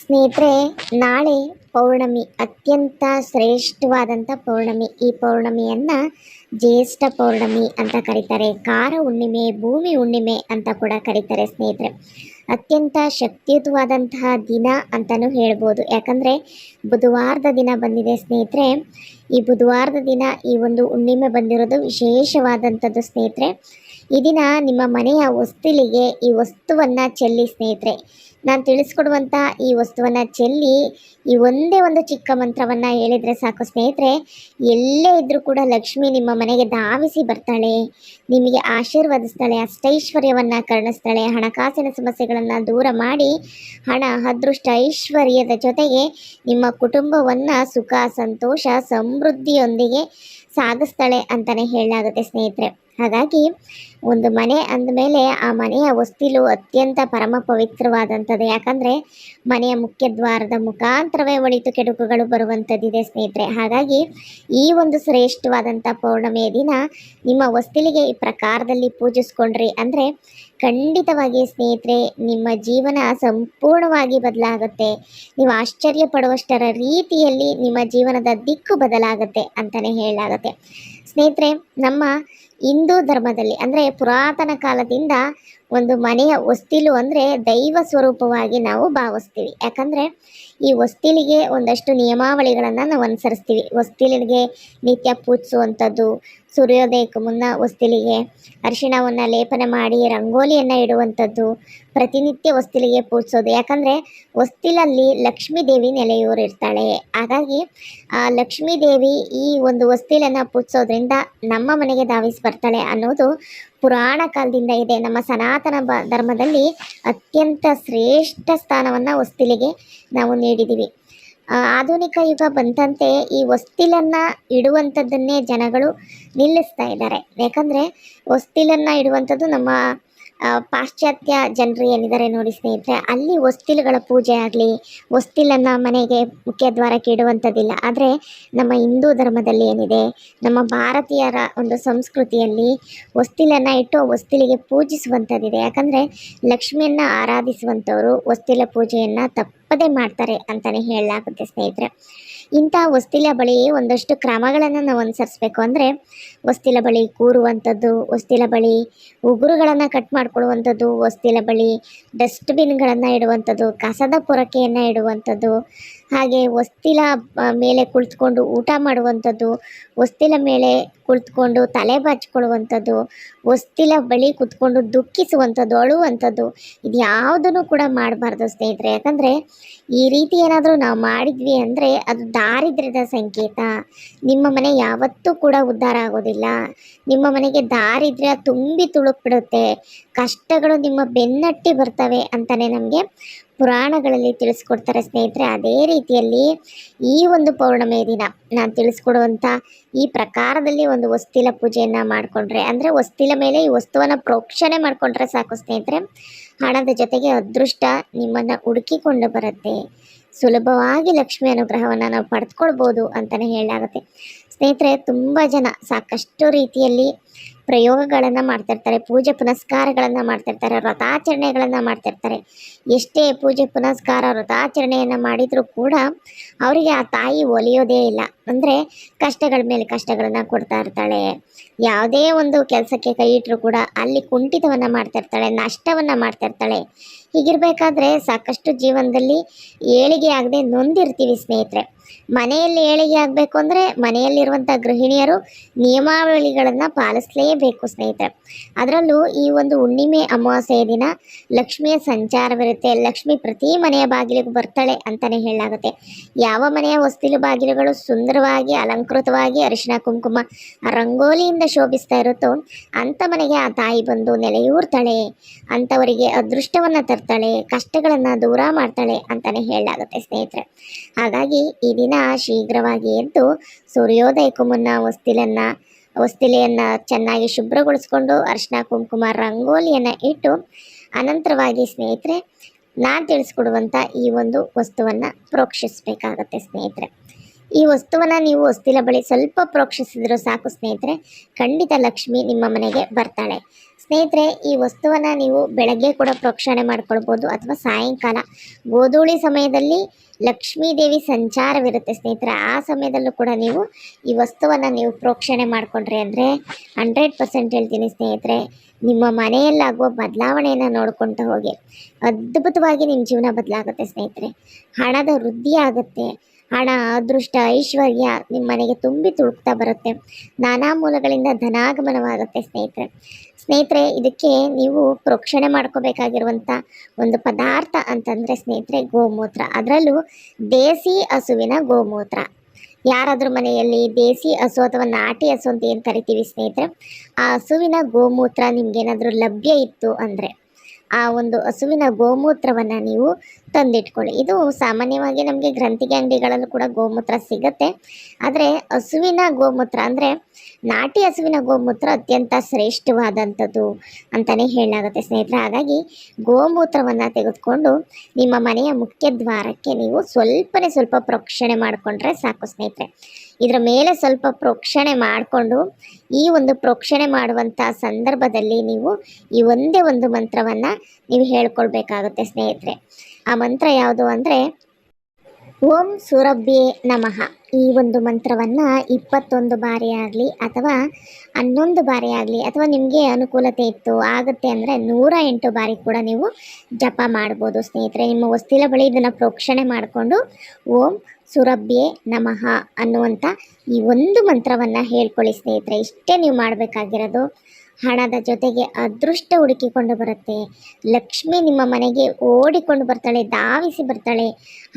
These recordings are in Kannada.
ಸ್ನೇಹಿತರೆ, ನಾಳೆ ಪೌರ್ಣಮಿ, ಅತ್ಯಂತ ಶ್ರೇಷ್ಠವಾದಂಥ ಪೌರ್ಣಮಿ. ಈ ಪೌರ್ಣಮಿಯನ್ನು ಜ್ಯೇಷ್ಠ ಪೌರ್ಣಮಿ ಅಂತ ಕರೀತಾರೆ. ಕಾರ ಹುಣ್ಣಿಮೆ, ಭೂಮಿ ಹುಣ್ಣಿಮೆ ಅಂತ ಕೂಡ ಕರೀತಾರೆ ಸ್ನೇಹಿತರೆ. ಅತ್ಯಂತ ಶಕ್ತಿಯುತವಾದಂತಹ ದಿನ ಅಂತಲೂ ಹೇಳ್ಬೋದು. ಯಾಕಂದರೆ, ಬುಧವಾರದ ದಿನ ಬಂದಿದೆ ಸ್ನೇಹಿತರೆ. ಈ ಬುಧವಾರದ ದಿನ ಈ ಒಂದು ಹುಣ್ಣಿಮೆ ಬಂದಿರೋದು ವಿಶೇಷವಾದಂಥದ್ದು ಸ್ನೇಹಿತರೆ. ಈ ದಿನ ನಿಮ್ಮ ಮನೆಯ ಹೊಸ್ತಿಲಿಗೆ ಈ ವಸ್ತುವನ್ನು ಚೆಲ್ಲಿ ಸ್ನೇಹಿತರೆ. ನಾನು ತಿಳಿಸ್ಕೊಡುವಂಥ ಈ ವಸ್ತುವನ್ನು ಚೆಲ್ಲಿ ಈ ಒಂದೇ ಒಂದು ಚಿಕ್ಕ ಮಂತ್ರವನ್ನು ಹೇಳಿದರೆ ಸಾಕು ಸ್ನೇಹಿತರೆ. ಎಲ್ಲೇ ಇದ್ದರೂ ಕೂಡ ಲಕ್ಷ್ಮಿ ನಿಮ್ಮ ಮನೆಗೆ ಧಾವಿಸಿ ಬರ್ತಾಳೆ. ನಿಮಗೆ ಆಶೀರ್ವದಿಸ್ತಾಳೆ, ಅಷ್ಟೈಶ್ವರ್ಯವನ್ನು ಕರುಣಿಸ್ತಾಳೆ, ಹಣಕಾಸಿನ ಸಮಸ್ಯೆಗಳನ್ನು ದೂರ ಮಾಡಿ ಹಣ, ಅದೃಷ್ಟ, ಐಶ್ವರ್ಯದ ಜೊತೆಗೆ ನಿಮ್ಮ ಕುಟುಂಬವನ್ನು ಸುಖ, ಸಂತೋಷ, ಸಮೃದ್ಧಿಯೊಂದಿಗೆ ಸಾಗಿಸ್ತಾಳೆ ಅಂತಲೇ ಹೇಳಲಾಗುತ್ತೆ ಸ್ನೇಹಿತರೆ. ಹಾಗಾಗಿ ಒಂದು ಮನೆ ಅಂದಮೇಲೆ ಆ ಮನೆಯ ಹೊಸ್ತಿಲು ಅತ್ಯಂತ ಪರಮ ಪವಿತ್ರವಾದಂಥದ್ದು. ಯಾಕಂದರೆ ಮನೆಯ ಮುಖ್ಯ ದ್ವಾರದ ಮುಖಾಂತರವೇ ಒಳಿತು ಕೆಡುಕುಗಳು ಬರುವಂಥದ್ದಿದೆ ಸ್ನೇಹಿತರೆ. ಹಾಗಾಗಿ ಈ ಒಂದು ಶ್ರೇಷ್ಠವಾದಂಥ ಪೌರ್ಣಮಿಯ ದಿನ ನಿಮ್ಮ ಹೊಸ್ತಿಲಿಗೆ ಈ ಪ್ರಕಾರದಲ್ಲಿ ಪೂಜಿಸ್ಕೊಂಡ್ರಿ ಅಂದರೆ ಖಂಡಿತವಾಗಿ ಸ್ನೇಹಿತರೆ ನಿಮ್ಮ ಜೀವನ ಸಂಪೂರ್ಣವಾಗಿ ಬದಲಾಗುತ್ತೆ. ನೀವು ಆಶ್ಚರ್ಯ ಪಡುವಷ್ಟರ ರೀತಿಯಲ್ಲಿ ನಿಮ್ಮ ಜೀವನದ ದಿಕ್ಕು ಬದಲಾಗುತ್ತೆ ಅಂತಲೇ ಹೇಳಲಾಗುತ್ತೆ. ಸ್ನೇಹಿತರೆ, ನಮ್ಮ ಹಿಂದೂ ಧರ್ಮದಲ್ಲಿ, ಅಂದರೆ ಪುರಾತನ ಕಾಲದಿಂದ ಒಂದು ಮನೆಯ ಹೊಸ್ತಿಲು ಅಂದರೆ ದೈವ ಸ್ವರೂಪವಾಗಿ ನಾವು ಭಾವಿಸ್ತೀವಿ. ಯಾಕಂದರೆ ಈ ಹೊಸ್ತಿಲಿಗೆ ಒಂದಷ್ಟು ನಿಯಮಾವಳಿಗಳನ್ನು ನಾವು ಅನುಸರಿಸ್ತೀವಿ. ಹೊಸ್ತಿಲಿಗೆ ನಿತ್ಯ ಪೂಜಿಸುವಂಥದ್ದು ಸೂರ್ಯೋದಯಕ್ಕೂ ಮುನ್ನ ಹೊಸ್ತಿಲಿಗೆ ಅರಿಶಿಣವನ್ನು ಲೇಪನ ಮಾಡಿ ರಂಗೋಲಿಯನ್ನು ಇಡುವಂಥದ್ದು ಪ್ರತಿನಿತ್ಯ ಹೊಸ್ತಿಲಿಗೆ ಪೂಜಿಸೋದು. ಯಾಕಂದರೆ ಹೊಸ್ತಿಲಲ್ಲಿ ಲಕ್ಷ್ಮೀ ದೇವಿ ನೆಲೆಯೂರಿರ್ತಾಳೆ ಹಾಗಾಗಿ ಆ ಲಕ್ಷ್ಮೀ ದೇವಿ ಈ ಒಂದು ಹೊಸ್ತಿಲನ್ನು ಪೂಜಿಸೋದ್ರಿಂದ ನಮ್ಮ ಮನೆಗೆ ಧಾವಿಸಿ ಬರ್ತಾಳೆ ಅನ್ನೋದು ಪುರಾಣ ಕಾಲದಿಂದ ಇದೆ. ನಮ್ಮ ಸನಾತನ ಧರ್ಮದಲ್ಲಿ ಅತ್ಯಂತ ಶ್ರೇಷ್ಠ ಸ್ಥಾನವನ್ನು ಹೊಸ್ತಿಲಿಗೆ ನಾವು ನೀಡಿದ್ದೀವಿ ಆಧುನಿಕ ಯುಗ ಬಂದಂತೆ ಈ ಹೊಸ್ತಿಲನ್ನು ಇಡುವಂಥದ್ದನ್ನೇ ಜನಗಳು ನಿಲ್ಲಿಸ್ತಾ ಇದ್ದಾರೆ. ಯಾಕಂದರೆ ಹೊಸ್ತಿಲನ್ನು ಇಡುವಂಥದ್ದು ನಮ್ಮ ಪಾಶ್ಚಾತ್ಯ ಜನರು ಏನಿದ್ದಾರೆ ನೋಡಿ ಸ್ನೇಹಿತರೆ, ಅಲ್ಲಿ ಹೊಸ್ತಿಲುಗಳ ಪೂಜೆ ಆಗಲಿ, ಹೊಸ್ತಿಲನ್ನು ಮನೆಗೆ ಮುಖ್ಯ ದ್ವಾರಕ್ಕೆ ಇಡುವಂಥದ್ದಿಲ್ಲ ಆದರೆ ನಮ್ಮ ಹಿಂದೂ ಧರ್ಮದಲ್ಲಿ ಏನಿದೆ, ನಮ್ಮ ಭಾರತೀಯರ ಒಂದು ಸಂಸ್ಕೃತಿಯಲ್ಲಿ ಹೊಸ್ತಿಲನ್ನು ಇಟ್ಟು ಹೊಸ್ತಿಲಿಗೆ ಪೂಜಿಸುವಂಥದ್ದಿದೆ ಯಾಕಂದರೆ ಲಕ್ಷ್ಮಿಯನ್ನು ಆರಾಧಿಸುವಂಥವರು ಹೊಸ್ತಿಲ ಪೂಜೆಯನ್ನು ತಪ್ಪದೇ ಮಾಡ್ತಾರೆ ಅಂತಲೇ ಹೇಳಲಾಗುತ್ತೆ ಸ್ನೇಹಿತರೆ. ಇಂಥ ಹೊಸ್ತಿಲ ಬಳಿ ಒಂದಷ್ಟು ಕ್ರಮಗಳನ್ನು ನಾವು ಅನುಸರಿಸ್ಬೇಕು ಅಂದರೆ ಹೊಸ್ತಿಲ ಬಳಿ ಕೂರುವಂಥದ್ದು ಹೊಸ್ತಿಲ ಬಳಿ ಉಗುರುಗಳನ್ನು ಕಟ್ ಮಾಡ್ಕೊಳ್ಳುವಂಥದ್ದು ಹೊಸ್ತಿಲ ಬಳಿ ಡಸ್ಟ್ಬಿನ್ಗಳನ್ನು ಇಡುವಂಥದ್ದು, ಕಸದ ಪೊರಕೆಯನ್ನು ಇಡುವಂಥದ್ದು ಹಾಗೆ ಹೊಸ್ತಿಲ ಮೇಲೆ ಕುಳಿತುಕೊಂಡು ಊಟ ಮಾಡುವಂಥದ್ದು, ಹೊಸ್ತಿಲ ಮೇಲೆ ಕುಳಿತುಕೊಂಡು ತಲೆ ಬಾಚಿಕೊಳ್ಳುವಂಥದ್ದು, ಹೊಸ್ತಿಲ ಬಳಿ ಕುತ್ಕೊಂಡು ದುಃಖಿಸುವಂಥದ್ದು, ಅಳುವಂಥದ್ದು, ಇದು ಯಾವುದನ್ನು ಕೂಡ ಮಾಡಬಾರ್ದು ಸ್ನೇಹಿತರೆ. ಯಾಕಂದರೆ ಈ ರೀತಿ ಏನಾದರೂ ನಾವು ಮಾಡಿದ್ವಿ ಅಂದರೆ ಅದು ದಾರಿದ್ರ್ಯದ ಸಂಕೇತ. ನಿಮ್ಮ ಮನೆ ಯಾವತ್ತೂ ಕೂಡ ಉದ್ಧಾರ ಆಗೋದಿಲ್ಲ. ನಿಮ್ಮ ಮನೆಗೆ ದಾರಿದ್ರ್ಯ ತುಂಬಿ ತುಳುಕ್ಬಿಡುತ್ತೆ. ಕಷ್ಟಗಳು ನಿಮ್ಮ ಬೆನ್ನಟ್ಟಿ ಬರ್ತವೆ ಅಂತಲೇ ನಮಗೆ ಪುರಾಣಗಳಲ್ಲಿ ತಿಳಿಸ್ಕೊಡ್ತಾರೆ ಸ್ನೇಹಿತರೆ, ಅದೇ ರೀತಿಯಲ್ಲಿ ಈ ಒಂದು ಪೌರ್ಣಮೆ ದಿನ ನಾನು ತಿಳಿಸ್ಕೊಡುವಂಥ ಈ ಪ್ರಕಾರದಲ್ಲಿ ಒಂದು ವಸ್ತಿಲ ಪೂಜೆಯನ್ನು ಮಾಡಿಕೊಂಡ್ರೆ, ಅಂದರೆ ವಸ್ತಿಲ ಮೇಲೆ ಈ ವಸ್ತುವನ್ನು ಪ್ರೋಕ್ಷಣೆ ಮಾಡಿಕೊಂಡ್ರೆ ಸಾಕು ಸ್ನೇಹಿತರೆ. ಹಣದ ಜೊತೆಗೆ ಅದೃಷ್ಟ ನಿಮ್ಮನ್ನು ಹುಡುಕಿಕೊಂಡು ಬರುತ್ತೆ. ಸುಲಭವಾಗಿ ಲಕ್ಷ್ಮಿ ಅನುಗ್ರಹವನ್ನು ನಾವು ಪಡೆದುಕೊಳ್ಬೋದು ಅಂತಲೇ ಹೇಳಲಾಗುತ್ತೆ. ಸ್ನೇಹಿತರೆ, ತುಂಬ ಜನ ಸಾಕಷ್ಟು ರೀತಿಯಲ್ಲಿ ಪ್ರಯೋಗಗಳನ್ನು ಮಾಡ್ತಿರ್ತಾರೆ, ಪೂಜೆ ಪುನಸ್ಕಾರಗಳನ್ನು ಮಾಡ್ತಿರ್ತಾರೆ ವ್ರತಾಚರಣೆಗಳನ್ನು ಮಾಡ್ತಿರ್ತಾರೆ. ಎಷ್ಟೇ ಪೂಜೆ ಪುನಸ್ಕಾರ ವ್ರತಾಚರಣೆಯನ್ನು ಮಾಡಿದರೂ ಕೂಡ ಅವರಿಗೆ ಆ ತಾಯಿ ಒಲಿಯೋದೇ ಇಲ್ಲ. ಅಂದರೆ ಕಷ್ಟಗಳ ಮೇಲೆ ಕಷ್ಟಗಳನ್ನು ಕೊಡ್ತಾ ಇರ್ತಾಳೆ. ಯಾವುದೇ ಒಂದು ಕೆಲಸಕ್ಕೆ ಕೈ ಇಟ್ಟರು ಕೂಡ ಅಲ್ಲಿ ಕುಂಠಿತವನ್ನು ಮಾಡ್ತಿರ್ತಾಳೆ, ನಷ್ಟವನ್ನು ಮಾಡ್ತಿರ್ತಾಳೆ. ಹೀಗಿರಬೇಕಾದ್ರೆ ಸಾಕಷ್ಟು ಜೀವನದಲ್ಲಿ ಏಳಿಗೆ ಆಗದೆ ನೊಂದಿರ್ತೀವಿ ಸ್ನೇಹಿತರೆ. ಮನೆಯಲ್ಲಿ ಏಳಿಗೆ ಆಗಬೇಕು ಅಂದರೆ ಮನೆಯಲ್ಲಿರುವಂಥ ಗೃಹಿಣಿಯರು ನಿಯಮಾವಳಿಗಳನ್ನು ಪಾಲಿಸಲೇಬೇಕು ಸ್ನೇಹಿತರೆ. ಅದರಲ್ಲೂ ಈ ಒಂದು ಹುಣ್ಣಿಮೆ ಅಮಾವಾಸ್ಯೆಯ ದಿನ ಲಕ್ಷ್ಮಿಯ ಸಂಚಾರವಿರುತ್ತೆ. ಲಕ್ಷ್ಮಿ ಪ್ರತಿ ಮನೆಯ ಬಾಗಿಲಿಗೂ ಬರ್ತಾಳೆ ಅಂತಲೇ ಹೇಳಲಾಗುತ್ತೆ. ಯಾವ ಮನೆಯ ಹೊಸ್ತಿಲು ಬಾಗಿಲುಗಳು ಸುಂದರವಾಗಿ ಅಲಂಕೃತವಾಗಿ ಅರಿಶಿನ, ಕುಂಕುಮ, ರಂಗೋಲಿಯಿಂದ ಶೋಭಿಸ್ತಾ ಇರುತ್ತೋ ಅಂಥ ಮನೆಗೆ ಆ ತಾಯಿ ಬಂದು ನೆಲೆಯೂರ್ತಾಳೆ. ಅಂಥವರಿಗೆ ಅದೃಷ್ಟವನ್ನು ತರ್ತಾಳೆ, ಕಷ್ಟಗಳನ್ನು ದೂರ ಮಾಡ್ತಾಳೆ ಅಂತಲೇ ಹೇಳಲಾಗುತ್ತೆ ಸ್ನೇಹಿತರೆ. ಹಾಗಾಗಿ ಈ ದಿನ ಶೀಘ್ರವಾಗಿ ಎದ್ದು ಸೂರ್ಯೋದಯಕ್ಕೂ ಮುನ್ನ ಹೊಸ್ತಿಲನ್ನು, ಹೊಸ್ತಿಲೆಯನ್ನು ಚೆನ್ನಾಗಿ ಶುಭ್ರಗೊಳಿಸ್ಕೊಂಡು ಅರಿಶಿನ, ಕುಂಕುಮ, ರಂಗೋಲಿಯನ್ನು ಇಟ್ಟು ಅನಂತರವಾಗಿ ಸ್ನೇಹಿತರೆ, ನಾನು ತಿಳಿಸ್ಕೊಡುವಂಥ ಈ ಒಂದು ವಸ್ತುವನ್ನು ಪ್ರೋಕ್ಷಿಸಬೇಕಾಗತ್ತೆ ಸ್ನೇಹಿತರೆ. ಈ ವಸ್ತುವನ್ನು ನೀವು ಹೊಸ್ತಿಲ ಬಳಿ ಸ್ವಲ್ಪ ಪ್ರೋಕ್ಷಿಸಿದ್ರು ಸಾಕು ಸ್ನೇಹಿತರೆ. ಖಂಡಿತ ಲಕ್ಷ್ಮಿ ನಿಮ್ಮ ಮನೆಗೆ ಬರ್ತಾಳೆ. ಸ್ನೇಹಿತರೆ, ಈ ವಸ್ತುವನ್ನು ನೀವು ಬೆಳಗ್ಗೆ ಕೂಡ ಪ್ರೋಕ್ಷಣೆ ಮಾಡ್ಕೊಳ್ಬೋದು ಅಥವಾ ಸಾಯಂಕಾಲ. ಗೋಧೂಳಿ ಸಮಯದಲ್ಲಿ ಲಕ್ಷ್ಮೀ ದೇವಿ ಸಂಚಾರವಿರುತ್ತೆ ಸ್ನೇಹಿತರೆ. ಆ ಸಮಯದಲ್ಲೂ ಕೂಡ ನೀವು ಈ ವಸ್ತುವನ್ನು ನೀವು ಪ್ರೋಕ್ಷಣೆ ಮಾಡಿಕೊಂಡ್ರಿ ಅಂದರೆ ಹಂಡ್ರೆಡ್ ಪರ್ಸೆಂಟ್ ಹೇಳ್ತೀನಿ ಸ್ನೇಹಿತರೆ, ನಿಮ್ಮ ಮನೆಯಲ್ಲಾಗುವ ಬದಲಾವಣೆಯನ್ನು ನೋಡ್ಕೊಳ್ತಾ ಹೋಗಿ. ಅದ್ಭುತವಾಗಿ ನಿಮ್ಮ ಜೀವನ ಬದಲಾಗುತ್ತೆ ಸ್ನೇಹಿತರೆ. ಹಣದ ವೃದ್ಧಿ ಆಗುತ್ತೆ. ಹಣ, ಅದೃಷ್ಟ, ಐಶ್ವರ್ಯ ನಿಮ್ಮ ಮನೆಗೆ ತುಂಬಿ ತುಳುಕ್ತಾ ಬರುತ್ತೆ. ನಾನಾ ಮೂಲಗಳಿಂದ ಧನಾಗಮನವಾಗುತ್ತೆ ಸ್ನೇಹಿತರೆ. ಸ್ನೇಹಿತರೆ, ಇದಕ್ಕೆ ನೀವು ಪ್ರೋಕ್ಷಣೆ ಮಾಡ್ಕೋಬೇಕಾಗಿರುವಂಥ ಒಂದು ಪದಾರ್ಥ ಅಂತಂದರೆ ಸ್ನೇಹಿತರೆ ಗೋಮೂತ್ರ. ಅದರಲ್ಲೂ ದೇಸಿ ಹಸುವಿನ ಗೋಮೂತ್ರ. ಯಾರಾದರೂ ಮನೆಯಲ್ಲಿ ದೇಸಿ ಹಸು ಅಥವಾ ನಾಟಿ ಹಸು ಅಂತ ಏನು ಕರಿತೀವಿ ಸ್ನೇಹಿತರೆ? ಆ ಹಸುವಿನ ಗೋಮೂತ್ರ ನಿಮಗೇನಾದರೂ ಲಭ್ಯ ಇತ್ತು ಅಂದರೆ. ಆ ಒಂದು ಹಸುವಿನ ಗೋಮೂತ್ರವನ್ನು ನೀವು ತಂದಿಟ್ಕೊಳ್ಳಿ. ಇದು ಸಾಮಾನ್ಯವಾಗಿ ನಮಗೆ ಗ್ರಂಥಿಗೆ ಅಂಗಡಿಗಳಲ್ಲೂ ಕೂಡ ಗೋಮೂತ್ರ ಸಿಗುತ್ತೆ. ಆದರೆ ಹಸುವಿನ ಗೋಮೂತ್ರ ಅಂದರೆ ನಾಟಿ ಹಸುವಿನ ಗೋಮೂತ್ರ ಅತ್ಯಂತ ಶ್ರೇಷ್ಠವಾದಂಥದ್ದು ಅಂತಲೇ ಹೇಳಲಾಗುತ್ತೆ ಸ್ನೇಹಿತರೆ. ಹಾಗಾಗಿ ಗೋಮೂತ್ರವನ್ನು ತೆಗೆದುಕೊಂಡು ನಿಮ್ಮ ಮನೆಯ ಮುಖ್ಯ ದ್ವಾರಕ್ಕೆ ನೀವು ಸ್ವಲ್ಪನೇ ಸ್ವಲ್ಪ ಪ್ರೋಕ್ಷಣೆ ಮಾಡಿಕೊಂಡ್ರೆ ಸಾಕು ಸ್ನೇಹಿತರೆ. ಇದರ ಮೇಲೆ ಸ್ವಲ್ಪ ಪ್ರೋಕ್ಷಣೆ ಮಾಡಿಕೊಂಡು ಈ ಒಂದು ಪ್ರೋಕ್ಷಣೆ ಮಾಡುವಂಥ ಸಂದರ್ಭದಲ್ಲಿ ನೀವು ಈ ಒಂದೇ ಒಂದು ಮಂತ್ರವನ್ನು ನೀವು ಹೇಳ್ಕೊಳ್ಬೇಕಾಗುತ್ತೆ ಸ್ನೇಹಿತರೆ. ಆ ಮಂತ್ರ ಯಾವುದು ಅಂದರೆ, ಓಂ ಸುರಭ್ಯೆ ನಮಃ. ಈ ಒಂದು ಮಂತ್ರವನ್ನು ಇಪ್ಪತ್ತೊಂದು ಬಾರಿ ಆಗಲಿ ಅಥವಾ ಹನ್ನೊಂದು ಬಾರಿ ಆಗಲಿ ಅಥವಾ ನಿಮಗೆ ಅನುಕೂಲತೆ ಇತ್ತು, ಆಗುತ್ತೆ ಅಂದರೆ ನೂರ ಎಂಟು ಬಾರಿ ಕೂಡ ನೀವು ಜಪ ಮಾಡ್ಬೋದು ಸ್ನೇಹಿತರೆ. ನಿಮ್ಮ ವಸ್ತಿಲ ಬಳಿ ಇದನ್ನು ಪ್ರೋಕ್ಷಣೆ ಮಾಡಿಕೊಂಡು ಓಂ ಸುರಭ್ಯೆ ನಮಃ ಅನ್ನುವಂಥ ಈ ಒಂದು ಮಂತ್ರವನ್ನು ಹೇಳ್ಕೊಳ್ಳಿ ಸ್ನೇಹಿತರೆ. ಇಷ್ಟೇ ನೀವು ಮಾಡಬೇಕಾಗಿರೋದು. ಹಣದ ಜೊತೆಗೆ ಅದೃಷ್ಟ ಹುಡುಕಿಕೊಂಡು ಬರುತ್ತೆ. ಲಕ್ಷ್ಮಿ ನಿಮ್ಮ ಮನೆಗೆ ಓಡಿಕೊಂಡು ಬರ್ತಾಳೆ, ಧಾವಿಸಿ ಬರ್ತಾಳೆ.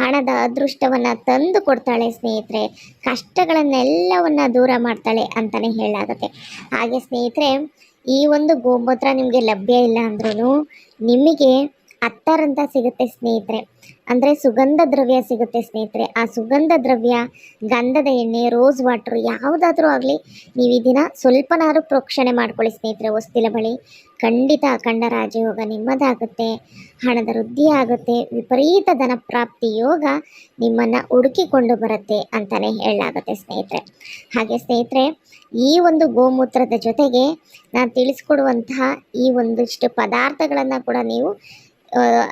ಹಣದ ಅದೃಷ್ಟವನ್ನು ತಂದು ಕೊಡ್ತಾಳೆ ಸ್ನೇಹಿತರೆ. ಕಷ್ಟಗಳನ್ನೆಲ್ಲವನ್ನು ದೂರ ಮಾಡ್ತಾಳೆ ಅಂತಲೇ ಹೇಳಲಾಗುತ್ತೆ. ಹಾಗೆ ಸ್ನೇಹಿತರೆ, ಈ ಒಂದು ಗೋಮೂತ್ರ ನಿಮಗೆ ಲಭ್ಯ ಇಲ್ಲ ಅಂದ್ರೂ ನಿಮಗೆ ಅತ್ತರ್ ಅಂತ ಸಿಗುತ್ತೆ ಸ್ನೇಹಿತರೆ. ಅಂದರೆ ಸುಗಂಧ ದ್ರವ್ಯ ಸಿಗುತ್ತೆ ಸ್ನೇಹಿತರೆ. ಆ ಸುಗಂಧ ದ್ರವ್ಯ, ಗಂಧದ ಎಣ್ಣೆ ರೋಸ್ ವಾಟ್ರು ಯಾವುದಾದ್ರೂ ಆಗಲಿ, ನೀವು ಇದನ್ನ ಸ್ವಲ್ಪನಾರು ಪ್ರೋಕ್ಷಣೆ ಮಾಡ್ಕೊಳ್ಳಿ ಸ್ನೇಹಿತರೆ ಹೊಸ್ತಿಲ ಬಳಿ. ಖಂಡಿತ ಅಖಂಡ ರಾಜಯೋಗ ನಿಮ್ಮದಾಗುತ್ತೆ, ಹಣದ ವೃದ್ಧಿ ಆಗುತ್ತೆ, ವಿಪರೀತ ಧನ ಪ್ರಾಪ್ತಿ ಯೋಗ ನಿಮ್ಮನ್ನು ಹುಡುಕಿಕೊಂಡು ಬರುತ್ತೆ ಅಂತಲೇ ಹೇಳಲಾಗುತ್ತೆ ಸ್ನೇಹಿತರೆ. ಹಾಗೆ ಸ್ನೇಹಿತರೆ, ಈ ಒಂದು ಗೋಮೂತ್ರದ ಜೊತೆಗೆ ನಾನು ತಿಳಿಸ್ಕೊಡುವಂತಹ ಈ ಒಂದಿಷ್ಟು ಪದಾರ್ಥಗಳನ್ನು ಕೂಡ ನೀವು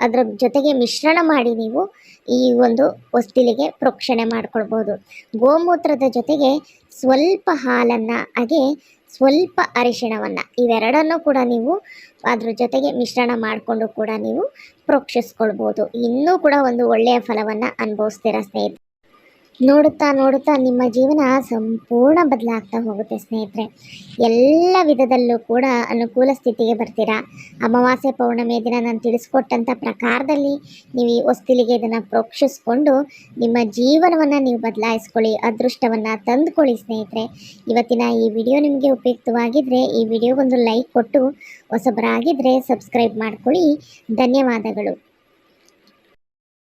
ಅದರ ಜೊತೆಗೆ ಮಿಶ್ರಣ ಮಾಡಿ ನೀವು ಈ ಒಂದು ಹೊಸ್ತಿಲಿಗೆ ಪ್ರೋಕ್ಷಣೆ ಮಾಡಿಕೊಳ್ಬೋದು. ಗೋಮೂತ್ರದ ಜೊತೆಗೆ ಸ್ವಲ್ಪ ಹಾಲನ್ನು, ಹಾಗೆ ಸ್ವಲ್ಪ ಅರಿಶಿಣವನ್ನು, ಇವೆರಡನ್ನು ಕೂಡ ನೀವು ಅದ್ರ ಜೊತೆಗೆ ಮಿಶ್ರಣ ಮಾಡಿಕೊಂಡು ಕೂಡ ನೀವು ಪ್ರೋಕ್ಷಿಸ್ಕೊಳ್ಬೋದು. ಇನ್ನೂ ಕೂಡ ಒಂದು ಒಳ್ಳೆಯ ಫಲವನ್ನು ಅನುಭವಿಸ್ತೀರ ಸ್ನೇಹಿತರೆ. ನೋಡುತ್ತಾ ನೋಡುತ್ತಾ ನಿಮ್ಮ ಜೀವನ ಸಂಪೂರ್ಣ ಬದಲಾಗ್ತಾ ಹೋಗುತ್ತೆ ಸ್ನೇಹಿತರೆ. ಎಲ್ಲ ವಿಧದಲ್ಲೂ ಕೂಡ ಅನುಕೂಲ ಸ್ಥಿತಿಗೆ ಬರ್ತೀರಾ. ಅಮಾವಾಸ್ಯ ಪೌರ್ಣಮಿಯ ದಿನ ನಾನು ತಿಳಿಸ್ಕೊಟ್ಟಂಥ ಪ್ರಕಾರದಲ್ಲಿ ನೀವು ಈ ಹೊಸ್ತಿಲಿಗೆ ಇದನ್ನು ಪ್ರೋಕ್ಷಿಸ್ಕೊಂಡು ನಿಮ್ಮ ಜೀವನವನ್ನು ನೀವು ಬದಲಾಯಿಸ್ಕೊಳ್ಳಿ, ಅದೃಷ್ಟವನ್ನು ತಂದುಕೊಳ್ಳಿ ಸ್ನೇಹಿತರೆ. ಇವತ್ತಿನ ಈ ವಿಡಿಯೋ ನಿಮಗೆ ಉಪಯುಕ್ತವಾಗಿದ್ದರೆ ಈ ವಿಡಿಯೋಗೊಂದು ಲೈಕ್ ಕೊಟ್ಟು ಹೊಸಬರಾಗಿದ್ದರೆ ಸಬ್ಸ್ಕ್ರೈಬ್ ಮಾಡ್ಕೊಳ್ಳಿ. ಧನ್ಯವಾದಗಳು.